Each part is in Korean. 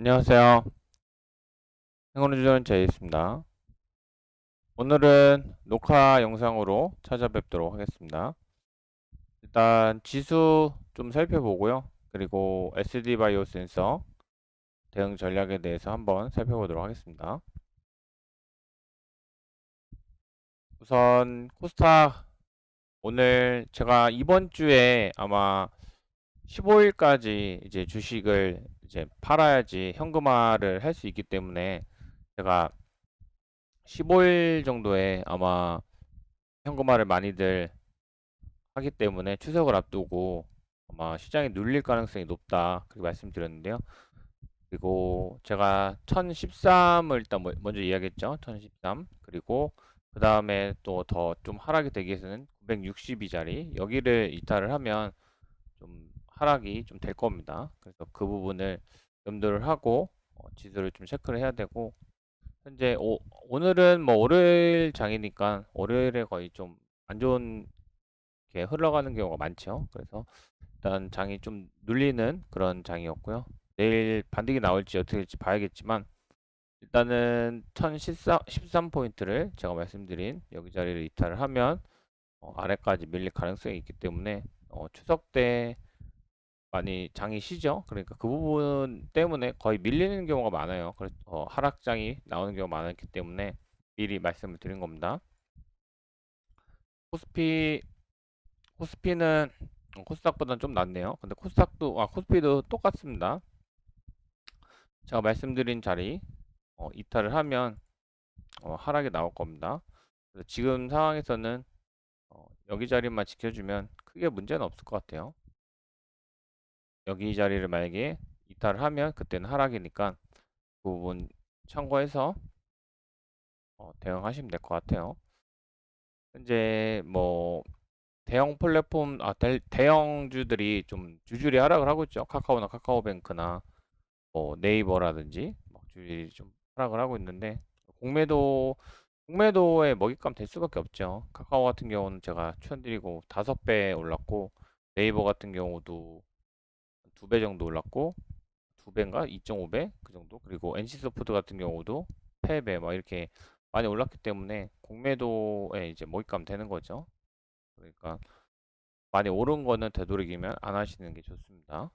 안녕하세요. 행운을 제이입니다. 오늘은 녹화 영상으로 찾아뵙도록 하겠습니다. 일단 지수 좀 살펴보고요. 그리고 SD 바이오 센서 대응 전략에 대해서 한번 살펴보도록 하겠습니다. 우선 코스닥 오늘 제가 이번 주에 아마 15일까지 이제 주식을 이제 팔아야지 현금화를 할 수 있기 때문에 제가 15일 정도에 아마 현금화를 많이들 하기 때문에 추석을 앞두고 아마 시장이 눌릴 가능성이 높다 그렇게 말씀드렸는데요. 그리고 제가 1013을 일단 뭐- 먼저 이야기했죠. 1013 그리고 그 다음에 또 더 좀 하락이 되기 위해서는 962자리 여기를 이탈을 하면 좀 하락이 좀 될 겁니다. 그래서 그 부분을 염두를 하고 어, 지수를 좀 체크를 해야 되고 현재 오, 오늘은 뭐 월요일 장이니까 월요일에 거의 좀 안 좋은 게 흘러가는 경우가 많죠. 그래서 일단 장이 좀 눌리는 그런 장이었고요. 내일 반등이 나올지 어떻게 될지 봐야겠지만 일단은 1013포인트를 제가 말씀드린 여기 자리를 이탈을 하면 어, 아래까지 밀릴 가능성이 있기 때문에 어, 추석 때 많이 장이 쉬죠. 그러니까 그 부분 때문에 거의 밀리는 경우가 많아요. 그래서 어, 하락장이 나오는 경우가 많았기 때문에 미리 말씀을 드린 겁니다. 코스피 코스피는 어, 코스닥보다는 좀 낫네요. 근데 코스닥도 아 코스피도 똑같습니다. 제가 말씀드린 자리 어, 이탈을 하면 어, 하락이 나올 겁니다. 지금 상황에서는 어, 여기 자리만 지켜주면 크게 문제는 없을 것 같아요. 여기 자리를 만약에 이탈을 하면 그때는 하락이니까 그 부분 참고해서 어, 대응하시면 될 것 같아요. 현재 뭐 대형 플랫폼 아 대, 대형주들이 좀 주줄이 하락을 하고 있죠. 카카오나 카카오뱅크나 뭐 네이버라든지 막 주줄이 좀 하락을 하고 있는데 공매도 공매도에 먹잇감 될 수밖에 없죠. 카카오 같은 경우는 제가 추천드리고 다섯 배 올랐고 네이버 같은 경우도 두 배 정도 올랐고 두 배인가 2.5배 그 정도 그리고 NC소프트 같은 경우도 3배 막 이렇게 많이 올랐기 때문에 공매도에 이제 먹잇감 되는 거죠. 그러니까 많이 오른 거는 되도록이면 안 하시는 게 좋습니다.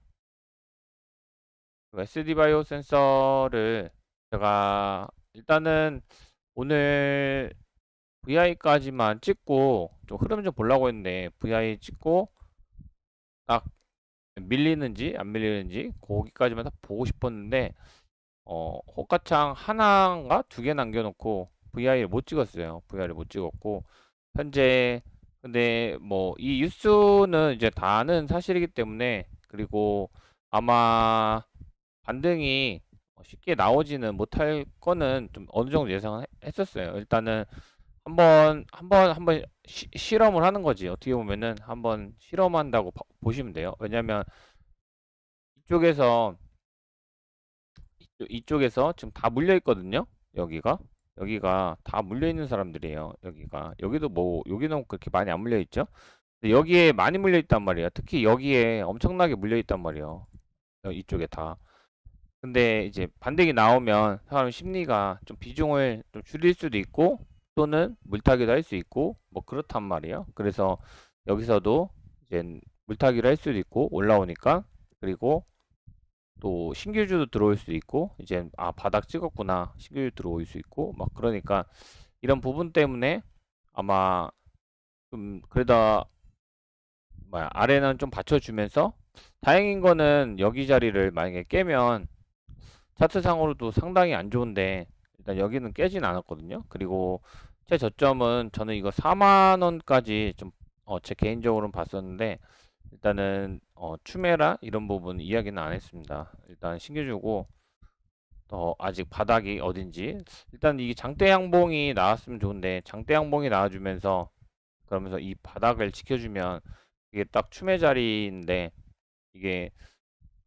SD 바이오 센서를 제가 일단은 오늘 VI까지만 찍고 좀 흐름 좀 보려고 했는데 VI 찍고 딱 밀리는지 안 밀리는지 거기까지만 딱 보고 싶었는데 어 호가창 하나인가 두 개 남겨놓고 VI를 못 찍었어요. VI를 못 찍었고 현재 근데 뭐 이 뉴스는 이제 다 아는 사실이기 때문에 그리고 아마 반등이 쉽게 나오지는 못할 거는 좀 어느 정도 예상을 해- 했었어요. 일단은 한번 한번 한번 시- 실험을 하는 거지. 어떻게 보면은 한번 실험한다고 봐- 보시면 돼요. 왜냐면 이쪽에서 이쪽, 이쪽에서 지금 다 물려 있거든요. 여기가 여기가 다 물려 있는 사람들이에요. 여기가 여기도 뭐 여기는 그렇게 많이 안 물려 있죠. 근데 여기에 많이 물려 있단 말이야. 특히 여기에 엄청나게 물려 있단 말이에요. 어, 이쪽에 다. 근데 이제 반등이 나오면 사람 심리가 좀 비중을 좀 줄일 수도 있고 또는 물타기도 할 수 있고 뭐 그렇단 말이에요. 그래서 여기서도 이제 물타기를 할 수도 있고 올라오니까 그리고 또 신규주도 들어올 수 있고 이제 아 바닥 찍었구나 신규주 들어올 수 있고 막 그러니까 이런 부분 때문에 아마 좀 그러다 뭐야 아래는 좀 받쳐주면서 다행인 거는 여기 자리를 만약에 깨면 차트상으로도 상당히 안 좋은데 일단 여기는 깨진 않았거든요. 그리고 제 저점은 저는 이거 4만 원까지 좀 어, 제 개인적으로는 봤었는데 일단은 어, 추메라 이런 부분 이야기는 안 했습니다. 일단 신겨주고 어, 아직 바닥이 어딘지 일단 이게 장대 양봉이 나왔으면 좋은데 장대 양봉이 나와주면서 그러면서 이 바닥을 지켜주면 이게 딱 추매 자리인데 이게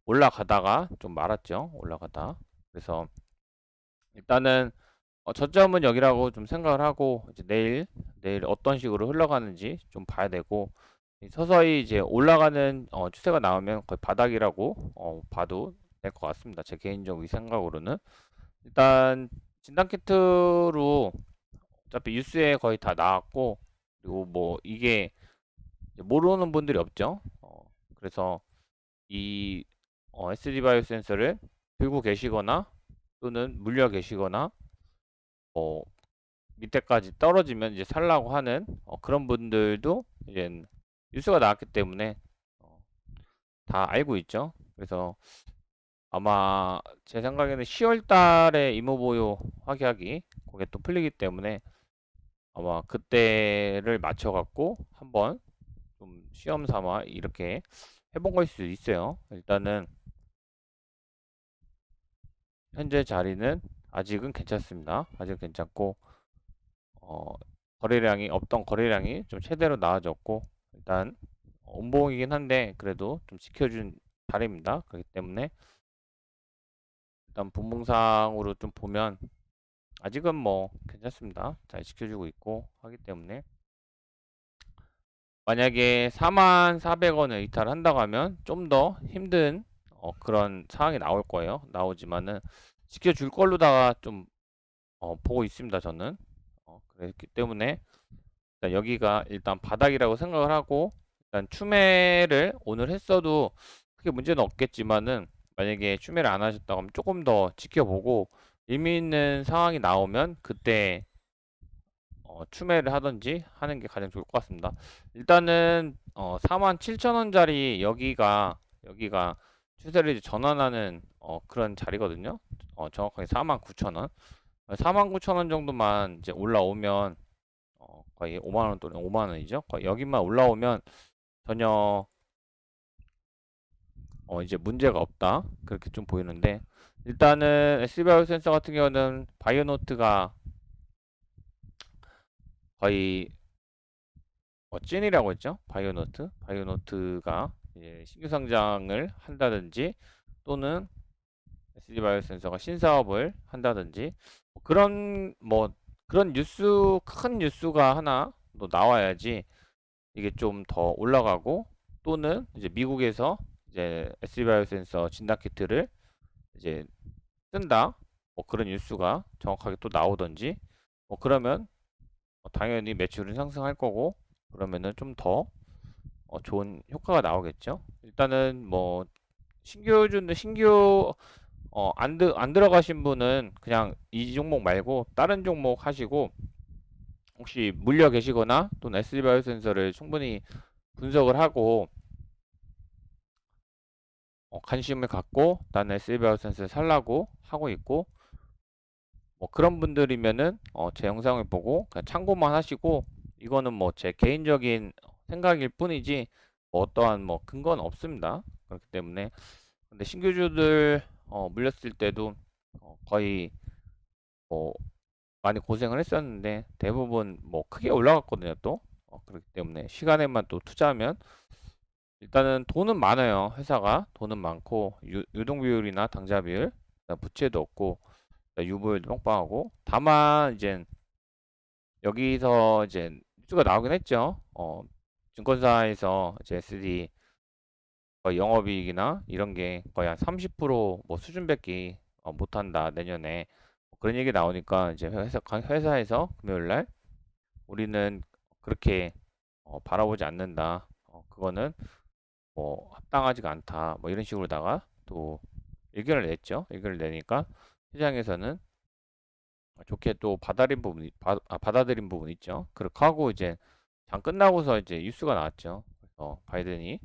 올라가다가 좀 말았죠. 올라가다. 그래서 일단은 어, 저점은 여기라고 좀 생각을 하고 이제 내일 내일 어떤 식으로 흘러가는지 좀 봐야 되고 서서히 이제 올라가는 어, 추세가 나오면 거의 바닥이라고 어, 봐도 될 것 같습니다. 제 개인적인 생각으로는 일단 진단 키트로 어차피 뉴스에 거의 다 나왔고 그리고 뭐 이게 모르는 분들이 없죠. 어, 그래서 이 어, SD 바이오 센서를 들고 계시거나 또는 물려 계시거나 뭐 밑에까지 떨어지면 이제 살라고 하는 어, 그런 분들도 이제 뉴스가 나왔기 때문에 어, 다 알고 있죠. 그래서 아마 제 생각에는 10월 달에 이모보유 확약이 그게 또 풀리기 때문에 아마 그때를 맞춰 갖고 한번 좀 시험 삼아 이렇게 해본 걸 수도 있어요. 일단은 현재 자리는 아직은 괜찮습니다. 아직 괜찮고 어, 거래량이 없던 거래량이 좀 최대로 나아졌고 일단 온봉이긴 한데 그래도 좀 지켜준 자리입니다. 그렇기 때문에 일단 분봉상으로 좀 보면 아직은 뭐 괜찮습니다. 잘 지켜주고 있고 하기 때문에 만약에 44,400원을 이탈한다고 하면 좀 더 힘든 어, 그런 상황이 나올 거예요. 나오지만은 지켜줄 걸로다가 좀 어, 보고 있습니다. 저는 어, 그렇기 때문에 일단 여기가 일단 바닥이라고 생각을 하고 일단 추매를 오늘 했어도 크게 문제는 없겠지만은 만약에 추매를 안 하셨다고 하면 조금 더 지켜보고 의미 있는 상황이 나오면 그때 어, 추매를 하든지 하는 게 가장 좋을 것 같습니다. 일단은 어, 47,000원짜리 여기가 여기가 추세를 이제 전환하는 어, 그런 자리거든요. 어, 정확하게 49,000원. 49,000원 정도만 이제 올라오면 어, 거의 5만 원 또는 5만 원이죠. 여기만 올라오면 전혀 어, 이제 문제가 없다. 그렇게 좀 보이는데 일단은 SBI 센서 같은 경우는 바이오노트가 거의 어, 찐이라고 했죠. 바이오노트. 바이오노트가 이제 신규 상장을 한다든지 또는 SD 바이오 센서가 신사업을 한다든지 뭐 그런 뭐 그런 뉴스 큰 뉴스가 하나 또 나와야지 이게 좀 더 올라가고 또는 이제 미국에서 이제 SD 바이오 센서 진단 키트를 이제 뜬다. 뭐 그런 뉴스가 정확하게 또 나오든지 뭐 그러면 어, 당연히 매출은 상승할 거고 그러면은 좀 더 어, 좋은 효과가 나오겠죠. 일단은 뭐 신규 준 신규 어, 안, 드, 안 들어가신 분은 그냥 이 종목 말고 다른 종목 하시고 혹시 물려 계시거나 또는 SD 바이오 센서를 충분히 분석을 하고 어, 관심을 갖고 나는 SD 바이오 센서를 살라고 하고 있고 뭐 그런 분들이면은 어, 제 영상을 보고 그냥 참고만 하시고 이거는 뭐 제 개인적인 생각일 뿐이지 뭐 어떠한 뭐 근거는 없습니다. 그렇기 때문에 근데 신규주들 어, 물렸을 때도 어, 거의 뭐 많이 고생을 했었는데 대부분 뭐 크게 올라갔거든요 또 어, 그렇기 때문에 시간에만 또 투자하면 일단은 돈은 많아요 회사가 돈은 많고 유, 유동 비율이나 당좌 비율 부채도 없고 유보율도 빵빵하고 다만 이제 여기서 이제 뉴스가 나오긴 했죠. 어, 증권사에서 이제 SD 영업이익이나 이런 게 거의 한 30%뭐 수준밖에 어, 못한다 내년에 뭐 그런 얘기 나오니까 이제 회사 회사에서 금요일 날 우리는 그렇게 어, 바라보지 않는다. 어, 그거는 뭐 합당하지가 않다. 뭐 이런 식으로다가 또 의견을 냈죠. 의견을 내니까 시장에서는 좋게 또 받아들인 부분이 바, 아, 받아들인 부분 있죠. 그렇게 하고 이제 장 끝나고서 이제 뉴스가 나왔죠. 그래서 바이든이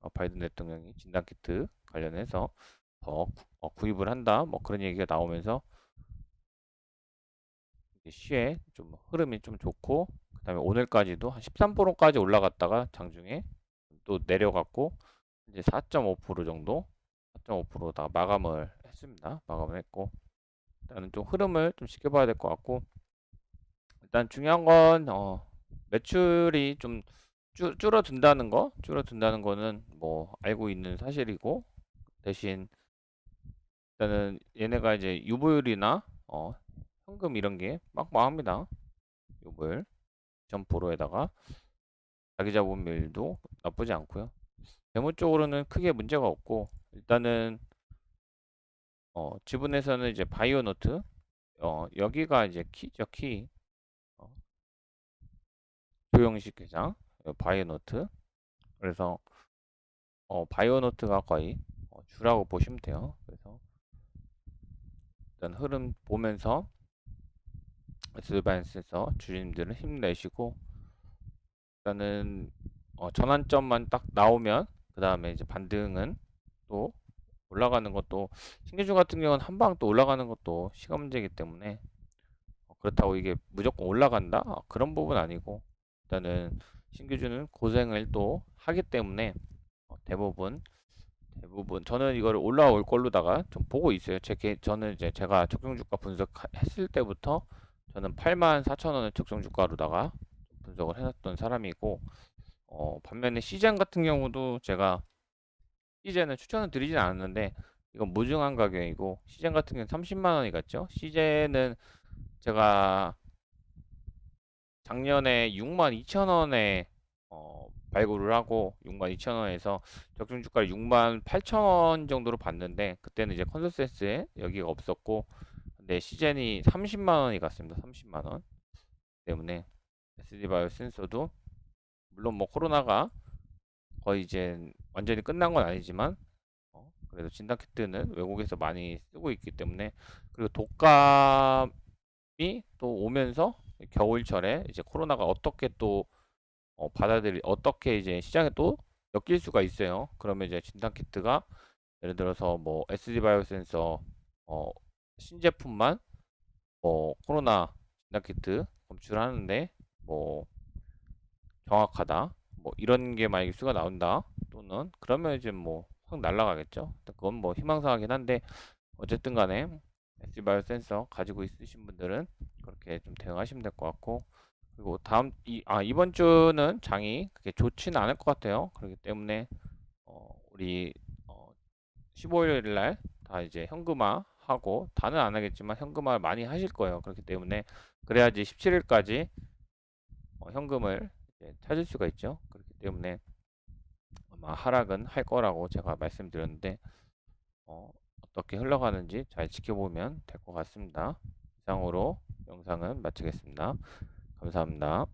어, 바이든 대통령이 진단 키트 관련해서 더 구, 어, 구입을 한다. 뭐 그런 얘기가 나오면서 시에 좀 흐름이 좀 좋고 그다음에 오늘까지도 한 13%까지 올라갔다가 장중에 또 내려갔고 이제 4.5% 정도 4.5%다 마감을 했습니다. 마감을 했고 일단은 좀 흐름을 좀 지켜봐야 될 것 같고 일단 중요한 건 어, 매출이 좀 줄, 줄어든다는 거 줄어든다는 거는 뭐 알고 있는 사실이고 대신 일단은 얘네가 이제 유보율이나 어, 현금 이런 게 빵빵합니다 유보율 2.9%에다가 자기 자본율도 나쁘지 않고요 재무 쪽으로는 크게 문제가 없고 일단은 어, 지분에서는 이제 바이오노트 어, 여기가 이제 키죠, 키. 어, 조형식 계장 어, 바이오노트. 그래서 어, 바이오노트가 거의 어, 주라고 보시면 돼요. 그래서 일단 흐름 보면서 스바이언스에서 주주님들은 힘내시고 일단은 어, 전환점만 딱 나오면 그 다음에 이제 반등은 또 올라가는 것도 신규주 같은 경우는 한 방 또 올라가는 것도 시간 문제이기 때문에 어, 그렇다고 이게 무조건 올라간다 어, 그런 부분 아니고 일단은 신규주는 고생을 또 하기 때문에 어, 대부분 대부분 저는 이걸 올라올 걸로다가 좀 보고 있어요. 제 개, 저는 이제 제가 적정 주가 분석했을 때부터 저는 8만 4천 원을 적정 주가로다가 분석을 해놨던 사람이고 어, 반면에 시젠 같은 경우도 제가 시젠은 추천을 드리진 않았는데 이건 무증한 가격이고 시젠 같은 경우는 30만 원이 갔죠. 시젠은 제가 작년에 6만 2천 원에 어, 발굴을 하고 6만 2천 원에서 적정 주가를 6만 8천 원 정도로 봤는데 그때는 이제 컨센서스에 여기가 없었고 근데 시젠이 30만 원이 갔습니다. 30만 원 때문에 SD 바이오 센서도 물론 뭐 코로나가 거의 이제 완전히 끝난 건 아니지만 어, 그래도 진단 키트는 외국에서 많이 쓰고 있기 때문에 그리고 독감이 또 오면서 겨울철에 이제 코로나가 어떻게 또 어, 받아들이 어떻게 이제 시장에 또 엮일 수가 있어요. 그러면 이제 진단 키트가 예를 들어서 뭐 SD 바이오 센서 어, 신제품만 뭐 코로나 진단 키트 검출하는데 뭐 정확하다. 뭐 이런 게 만약에 수가 나온다. 또는 그러면 이제 뭐 확 날라가겠죠. 그건 뭐 희망사항이긴 한데 어쨌든 간에 SBIO 센서 가지고 있으신 분들은 그렇게 좀 대응하시면 될 것 같고 그리고 다음 이 아 이번 주는 장이 그렇게 좋지는 않을 것 같아요. 그렇기 때문에 어 우리 어 15일 날 다 이제 현금화 하고 다는 안 하겠지만 현금화 많이 하실 거예요. 그렇기 때문에 그래야지 17일까지 어, 현금을 찾을 수가 있죠. 그렇기 때문에 아마 하락은 할 거라고 제가 말씀드렸는데 어, 어떻게 흘러가는지 잘 지켜보면 될 것 같습니다. 이상으로 영상은 마치겠습니다. 감사합니다.